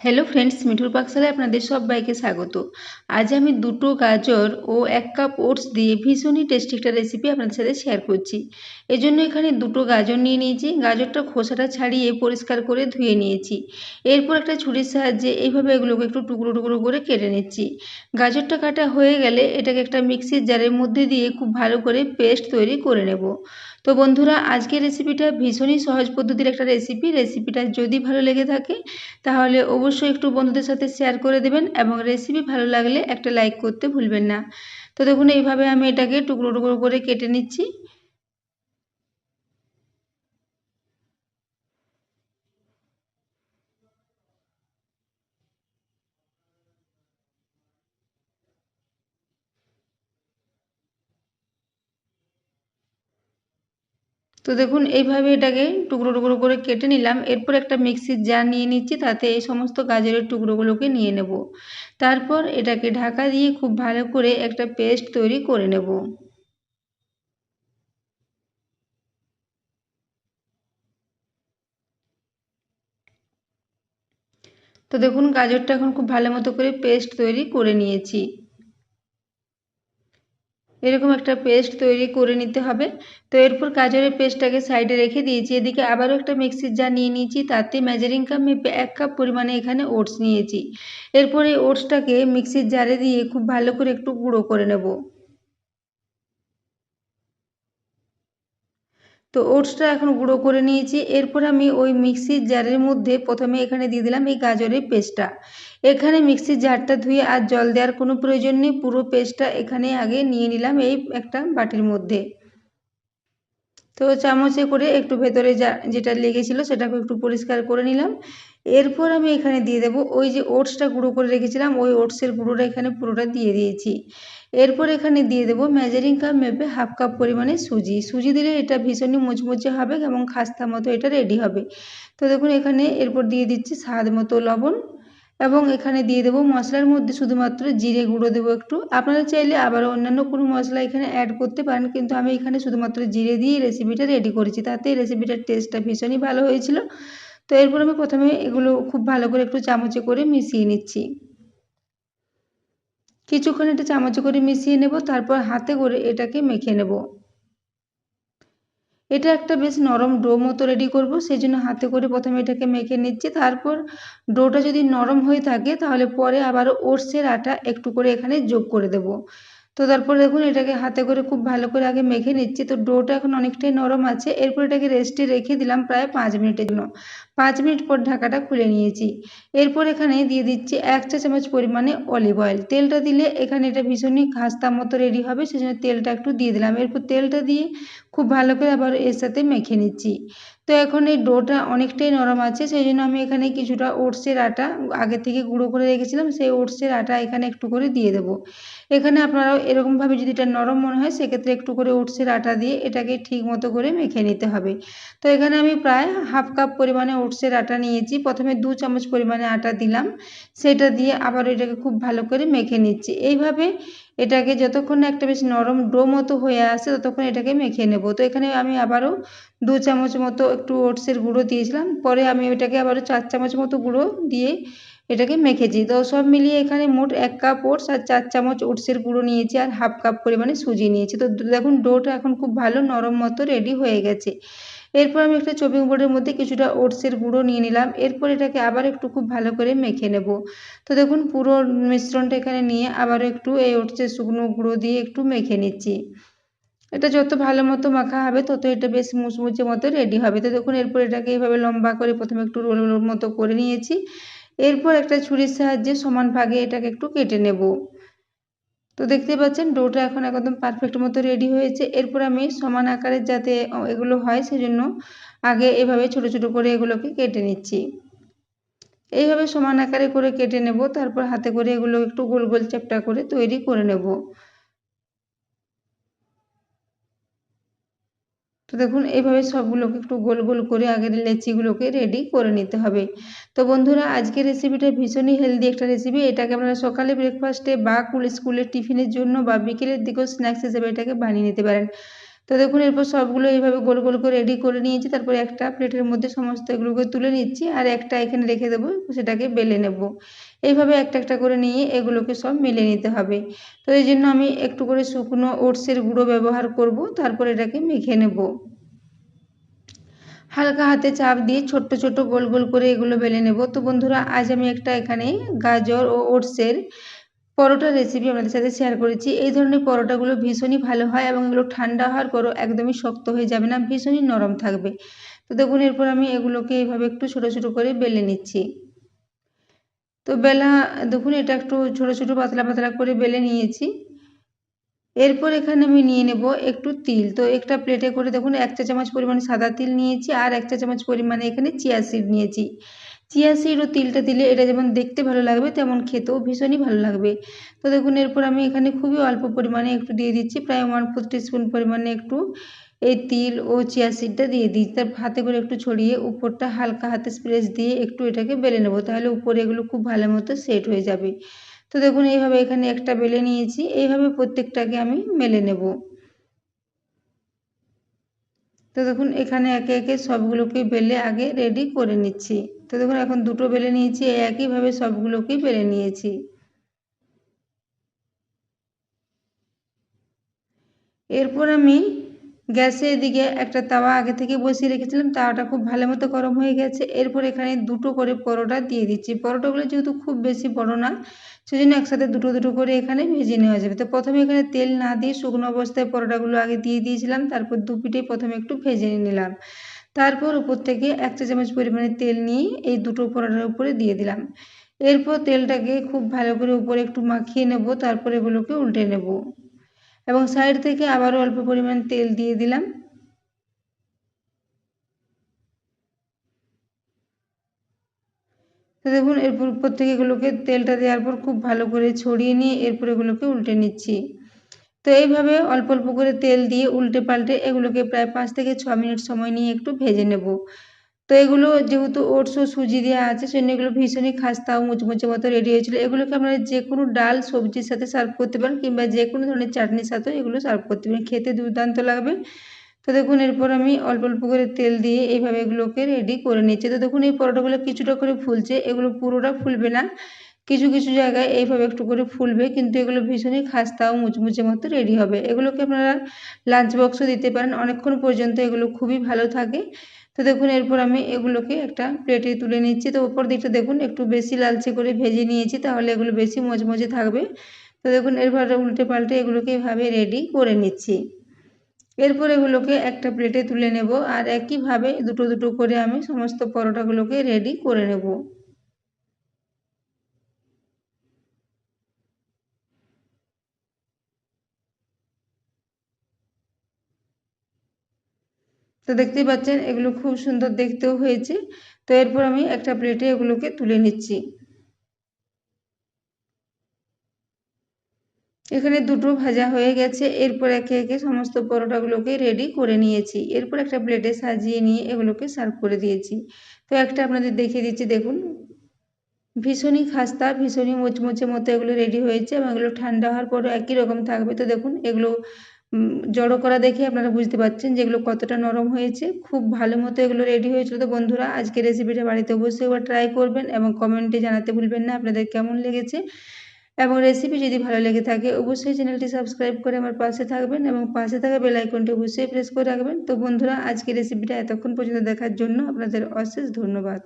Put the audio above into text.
Hello friends মিঠুর পাকশালায় আপনাদের সবাইকে স্বাগত। আজ আমি দুটো গাজর ও এক কাপ ওটস দিয়ে ভীষণই টেস্টি একটা রেসিপি আপনাদের সাথে শেয়ার করছি। এই জন্য এখানে দুটো গাজর নিয়ে নিয়েছি। গাজরটা খোসাটা ছাড়িয়ে পরিষ্কার করে ধুয়ে নিয়েছি। এরপর একটা ছুরির সাহায্যে এইভাবে এগুলোকে একটু টুকরো টুকরো করে কেটে নিচ্ছি। গাজরটা কাটা হয়ে গেলে এটাকে একটা মিক্সির জারের মধ্যে দিয়ে খুব ভালো করে পেস্ট তৈরি করে নেব। তো বন্ধুরা, আজকের রেসিপিটা ভীষণই সহজ পদ্ধতির একটা রেসিপি রেসিপিটা যদি ভালো লেগে থাকে, তাহলে অবশ্যই একটু বন্ধুদের সাথে শেয়ার করে দেবেন এবং রেসিপি ভালো লাগলে একটা লাইক করতে ভুলবেন না। তো দেখুন, এইভাবে আমি এটাকে টুকরো টুকরো করে কেটে নিচ্ছি। তো দেখুন, এইভাবে এটাকে টুকরো টুকরো করে কেটে নিলাম। এরপর একটা মিক্সির জার নিয়ে নিচ্ছি, তাতে এই সমস্ত গাজরের টুকরোগুলোকে নিয়ে নেব। তারপর এটাকে ঢাকা দিয়ে খুব ভালো করে একটা পেস্ট তৈরি করে নেব। তো দেখুন, গাজরটা এখন খুব ভালো মতো করে পেস্ট তৈরি করে নিয়েছি। এরকম একটা পেস্ট তৈরি করে নিতে হবে। তো এরপর গাজরের পেস্টটাকে সাইডে রেখে দিয়েছি। এদিকে আবারও একটা মিক্সির জার নিয়ে নিয়েছি। তাতে মেজারিং কাপ মেপে এক কাপ পরিমাণে এখানে ওটস নিয়েছি। এরপর এই ওটসটাকে মিক্সির জারে দিয়ে খুব ভালো করে একটু গুঁড়ো করে নেব। তো ওটসটা এখন গুঁড়ো করে নিয়েছি। এরপর আমি ওই মিক্সির জারের মধ্যে প্রথমে এখানে দিয়ে দিলাম এই গাজরের পেস্টটা। এখানে মিক্সির জারটা ধুয়ে আর জল দেওয়ার কোনো প্রয়োজন নেই, পুরো পেস্টটা এখানে আগে নিয়ে নিলাম এই একটা বাটির মধ্যে। তো চামচে করে একটু ভেতরে যা যেটা লেগেছিল সেটাকে একটু পরিষ্কার করে নিলাম। এরপর আমি এখানে দিয়ে দেব ওই যে ওটসটা গুঁড়ো করে রেখেছিলাম, ওই ওটসের গুঁড়োটা এখানে পুরোটা দিয়ে দিয়েছি। এরপর এখানে দিয়ে দেবো মেজারিং কাপ মেপে হাফ কাপ পরিমাণে সুজি। সুজি দিলে এটা ভীষণই মুচমুচে হবে এবং খাস্তা মতো এটা রেডি হবে। তো দেখুন এখানে এরপর দিয়ে দিচ্ছি স্বাদ মতো লবণ এবং এখানে দিয়ে দেবো মশলার মধ্যে শুধুমাত্র জিরে গুঁড়ো দেবো একটু। আপনারা চাইলে আবার অন্যান্য কোনো মশলা এখানে অ্যাড করতে পারেন, কিন্তু আমি এখানে শুধুমাত্র জিরে দিয়ে রেসিপিটা রেডি করেছি। তাতে রেসিপিটার টেস্টটা ভীষণই ভালো হয়েছিল। তো এরপর আমি প্রথমে এগুলো খুব ভালো করে একটু চামচে করে মিশিয়ে নিচ্ছি। কিছুক্ষণ এটা চামচে করে মিশিয়ে নেব, তারপর হাতে করে এটাকে মেখে নেব। এটা একটা বেশ নরম ডো মতো রেডি করব সেই জন্য হাতে করে প্রথমে এটাকে মেখে নিচ্ছি। তারপর ডোটা যদি নরম হয়ে থাকে, তাহলে পরে আবার ওটসের আটা একটু করে এখানে যোগ করে দেব। তো তারপর দেখুন এটাকে হাতে করে খুব ভালো করে আগে মেখে নিচ্ছি। তো ডোটা এখন অনেকটাই নরম আছে। এরপর এটাকে রেস্টে রেখে দিলাম প্রায় পাঁচ মিনিটের জন্য। পাঁচ মিনিট পর ঢাকাটা খুলে নিয়েছি। এরপর এখানে দিয়ে দিচ্ছি এক চা চামচ পরিমাণে অলিভ অয়েল তেলটা দিলে এখানে এটা ভীষণই খাস্তা মতো রেডি হবে, সেজন্য তেলটা একটু দিয়ে দিলাম। এরপর তেলটা দিয়ে খুব ভালো করে আবার এর সাথে মেখে নিচ্ছি। তো এখন এই ডোটা অনেকটাই নরম আছে, সেই জন্য আমি এখানে কিছুটা ওটসের আটা আগে থেকে গুঁড়ো করে রেখেছিলাম, সেই ওটসের আটা এখানে একটু করে দিয়ে দেবো। এখানে আপনারাও এরকমভাবে যদি এটা নরম মনে হয়, সেক্ষেত্রে একটু করে ওটসের আটা দিয়ে এটাকে ঠিক মতো করে মেখে নিতে হবে। তো এখানে আমি প্রায় হাফ কাপ পরিমাণে ওটসের আটা নিয়েছি, প্রথমে দু চামচ পরিমাণে আটা দিলাম, সেটা দিয়ে আবার এটাকে খুব ভালো করে মেখে নিচ্ছি। এইভাবে এটাকে যতক্ষণ না একটা বেশ নরম ডো মতো হয়ে আসে, ততক্ষণ এটাকে মেখে নেব। তো এখানে আমি আবারও দু চামচ মতো একটু ওটসের গুঁড়ো দিয়েছিলাম, পরে আমি এটাকে আবারও চার চামচ মতো গুঁড়ো দিয়ে এটাকে মেখেছি। তো সব মিলিয়ে এখানে মোট এক কাপ ওটস আর চার চামচ ওটসের গুঁড়ো নিয়েছি আর হাফ কাপ পরিমাণে সুজি নিয়েছি। তো দেখুন ডোটা এখন খুব ভালো নরম মতো রেডি হয়ে গেছে। এরপর আমি একটা চপিং বোর্ডের মধ্যে কিছুটা ওটসের গুঁড়ো নিয়ে নিলাম। এরপর এটাকে আবার একটু খুব ভালো করে মেখে নেব। তো দেখুন, পুরো মিশ্রণটা এখানে নিয়ে আবারও একটু এই ওটসের শুকনো গুঁড়ো দিয়ে একটু মেখে নিচ্ছি। এটা যত ভালো মতো মাখা হবে, তত এটা বেশ মুচমুচে মতো রেডি হবে। তো দেখুন, এরপর এটাকে এইভাবে লম্বা করে প্রথমে একটু রোল মতো করে নিয়েছি। এরপর একটা ছুরির সাহায্যে সমান ভাগে এটাকে একটু কেটে নেব। তো দেখতে পাচ্ছেন, ডোটা এখন একদম পারফেক্ট মতো রেডি হয়েছে। এরপর আমি সমান আকারের যাতে এগুলো হয়, সেজন্য আগে এভাবে ছোট ছোট করে এগুলোকে কেটে নিচ্ছি। এইভাবে সমান আকারে করে কেটে নেব, তারপর হাতে করে এগুলো একটু গোল গোল চ্যাপটা করে তৈরি করে নেব। দেখুন এইভাবে সবগুলোকে একটু গোল গোল করে আগের লেচিগুলোকে রেডি করে নিতে হবে। তো বন্ধুরা, আজকের রেসিপিটা ভীষণই হেলদি একটা রেসিপি এটাকে আপনারা সকালে ব্রেকফাস্টে বা কুল স্কুলের টিফিনের জন্য বা বিকেলের দিকেও স্ন্যাক্স হিসেবে এটাকে বানিয়ে নিতে পারেন। তো দেখুন, এরপর সবগুলো এইভাবে গোল গোল করে রেডি করে নিয়েছি। তারপরে একটা প্লেটের মধ্যে সমস্ত এগুলোকে তুলে নিচ্ছি। আর একটা এখানে রেখে দেবো, সেটাকে বেলে নেব। এইভাবে একটা একটা করে নিয়ে এগুলোকে সব মেলে নিতে হবে। তো এই জন্য আমি একটু করে শুকনো ওটসের গুঁড়ো ব্যবহার করব, তারপর এটাকে মেখে নেব। হালকা হাতে চাপ দিয়ে ছোট্ট ছোট্ট গোল গোল করে এগুলো বেলে নেব। তো বন্ধুরা, আজ আমি একটা এখানে গাজর ও ওটসের পরোটা রেসিপি আপনাদের সাথে শেয়ার করেছি। এই ধরনের পরোটাগুলো ভীষণই ভালো হয় এবং এগুলো ঠান্ডা হওয়ার পরও একদমই শক্ত হয়ে যাবে না, ভীষণই নরম থাকবে। তো দেখুন, এরপর আমি এগুলোকে এইভাবে একটু ছোটো ছোটো করে বেলে নিচ্ছি। তো বেলা দেখুন, এটা একটু ছোটো ছোটো, পাতলা পাতলা করে বেলে নিয়েছি। এরপর এখানে আমি নিয়ে নেব একটু তিল। তো একটা প্লেটে করে দেখুন, এক চা চামচ পরিমাণে সাদা তিল নিয়েছি আর এক চা চামচ পরিমাণে এখানে চিয়া সিড নিয়েছি। চিয়া সিড ও তিলটা দিলে এটা যেমন দেখতে ভালো লাগবে, তেমন খেতেও ভীষণই ভালো লাগবে। তো দেখুন, এরপর আমি এখানে খুবই অল্প পরিমাণে একটু দিয়ে দিচ্ছি, প্রায় ওয়ান ফোর স্পুন পরিমাণে একটু এই তিল ও চিয়া সিডটা দিয়ে দিই। তার হাতে করে একটু ছড়িয়ে উপরটা হালকা হাতে স্প্রেস দিয়ে একটু এটাকে বেলে নেব। তাহলে উপরে এগুলো খুব ভালো মতো সেট হয়ে যাবে। তো দেখুন, এইভাবে এখানে একটা বেলে নিয়েছি। এইভাবে প্রত্যেকটাকে আমি মেলে নেব। তো দেখুন, এখানে একে একে সবগুলোকে বেলে আগে রেডি করে নিচ্ছি। তো দেখুন, এখন দুটো বেলে নিয়েছি। একইভাবে সবগুলোকেই বেলে নিয়েছি। এরপর আমি গ্যাসের দিকে একটা তাওয়া আগে থেকে বসিয়ে রেখেছিলাম, তাওয়াটা খুব ভালো মতো গরম হয়ে গেছে। এরপর এখানে দুটো করে পরোটা দিয়ে দিচ্ছি। পরোটাগুলো যেহেতু খুব বেশি বড় না, সেজন্য একসাথে দুটো দুটো করে এখানে ভেজে নেওয়া যাবে। তো প্রথমে এখানে তেল না দিয়ে শুকনো অবস্থায় পরোটাগুলো আগে দিয়ে দিয়েছিলাম, তারপর দু পিঠে প্রথমে একটু ভেজে নিলাম। তারপর উপর থেকে এক চা চামচ পরিমাণে তেল নিয়ে এই দুটো পরোটার উপরে দিয়ে দিলাম। এরপর তেলটাকে খুব ভালো করে উপরে একটু মাখিয়ে নেব, তারপর এগুলোকে উল্টে নেব। এবং সাইড থেকে আবারও অল্প পরিমাণ তেল দিয়ে দিলাম। তো দেখুন, এরপর উপর থেকে এগুলোকে তেলটা দেওয়ার পর খুব ভালো করে ছড়িয়ে নিয়ে এরপর এগুলোকে উল্টে নিচ্ছি। তো এইভাবে অল্প অল্প করে তেল দিয়ে উল্টে পাল্টে এগুলোকে প্রায় পাঁচ থেকে ছ মিনিট সময় নিয়ে একটু ভেজে নেব। তো এগুলো যেহেতু ওটস ও সুজি দেওয়া আছে সেজন্য এগুলো ভীষণই খাস্তা ও মুচমুচে মতো রেডি হয়েছিল। এগুলোকে আপনারা যে কোনো ডাল, সবজির সাথে সার্ভ করতে পারেন কিংবা যে কোনো ধরনের চাটনির সাথেও এগুলো সার্ভ করতে পারেন। খেতে দুর্দান্ত লাগবে। তো দেখুন, এরপর আমি অল্প অল্প করে তেল দিয়ে এইভাবে এগুলোকে রেডি করে নিচ্ছি। তো দেখুন, এই পরোটাগুলো কিছুটা করে ফুলছে। এগুলো পুরোটা ফুলবে না। কিছু কিছু জায়গায় এইভাবে একটু করে ফুলবে, কিন্তু এগুলো ভীষণই খাস্তা ও মুচমুচে মতো রেডি হবে। এগুলোকে আপনারা লাঞ্চ বক্সও দিতে পারেন। অনেকক্ষণ পর্যন্ত এগুলো খুবই ভালো থাকে। তো দেখুন, এরপর আমি এগুলোকে একটা প্লেটে তুলে নিচ্ছি। তো ওপর দিকটা দেখুন, একটু বেশি লালচে করে ভেজে নিয়েছি, তাহলে এগুলো বেশি মজমজে থাকবে। তো দেখুন, এরপর উল্টে পাল্টে এগুলোকে এভাবে রেডি করে নিচ্ছি। এরপর এগুলোকে একটা প্লেটে তুলে নেব, আর একইভাবে দুটো দুটো করে আমি সমস্ত পরোটাগুলোকে রেডি করে নেব। তো দেখতেই পাচ্ছেন, এগুলো খুব সুন্দর দেখতেও হয়েছে। তো এরপর আমি একটা প্লেটে এগুলোকে তুলে নিচ্ছি। এখানে দুটো ভাজা হয়ে গেছে, এরপর একে একে সমস্ত পরোটাগুলোকে রেডি করে নিয়েছি। এরপর একটা প্লেটে সাজিয়ে নিয়ে এগুলোকে সার্ভ করে দিয়েছি। তো একটা আপনাদের দেখিয়ে দিচ্ছি, দেখুন। ভীষণই খাস্তা, ভীষণই মোচমোচে মতো এগুলো রেডি হয়েছে এবং এগুলো ঠান্ডা হওয়ার পরও একই রকম থাকবে। তো দেখুন, এগুলো জড়ো করা দেখে আপনারা বুঝতে পারছেন যেগুলো কতটা নরম হয়েছে। খুব ভালো মতো এগুলো রেডি হয়েছিল তো বন্ধুরা আজকে রেসিপিটা বাড়িতে অবশ্যই একবার ট্রাই করবেন এবং কমেন্টে জানাতে ভুলবেন না আপনাদের কেমন লেগেছে। এবং রেসিপি যদি ভালো লেগে থাকে, অবশ্যই চ্যানেলটি সাবস্ক্রাইব করে আমার পাশে থাকবেন এবং পাশে থাকা বেল আইকনটি অবশ্যই প্রেস করে রাখবেন। তো বন্ধুরা আজকে রেসিপিটা এতক্ষণ পর্যন্ত দেখার জন্য আপনাদের অশেষ ধন্যবাদ।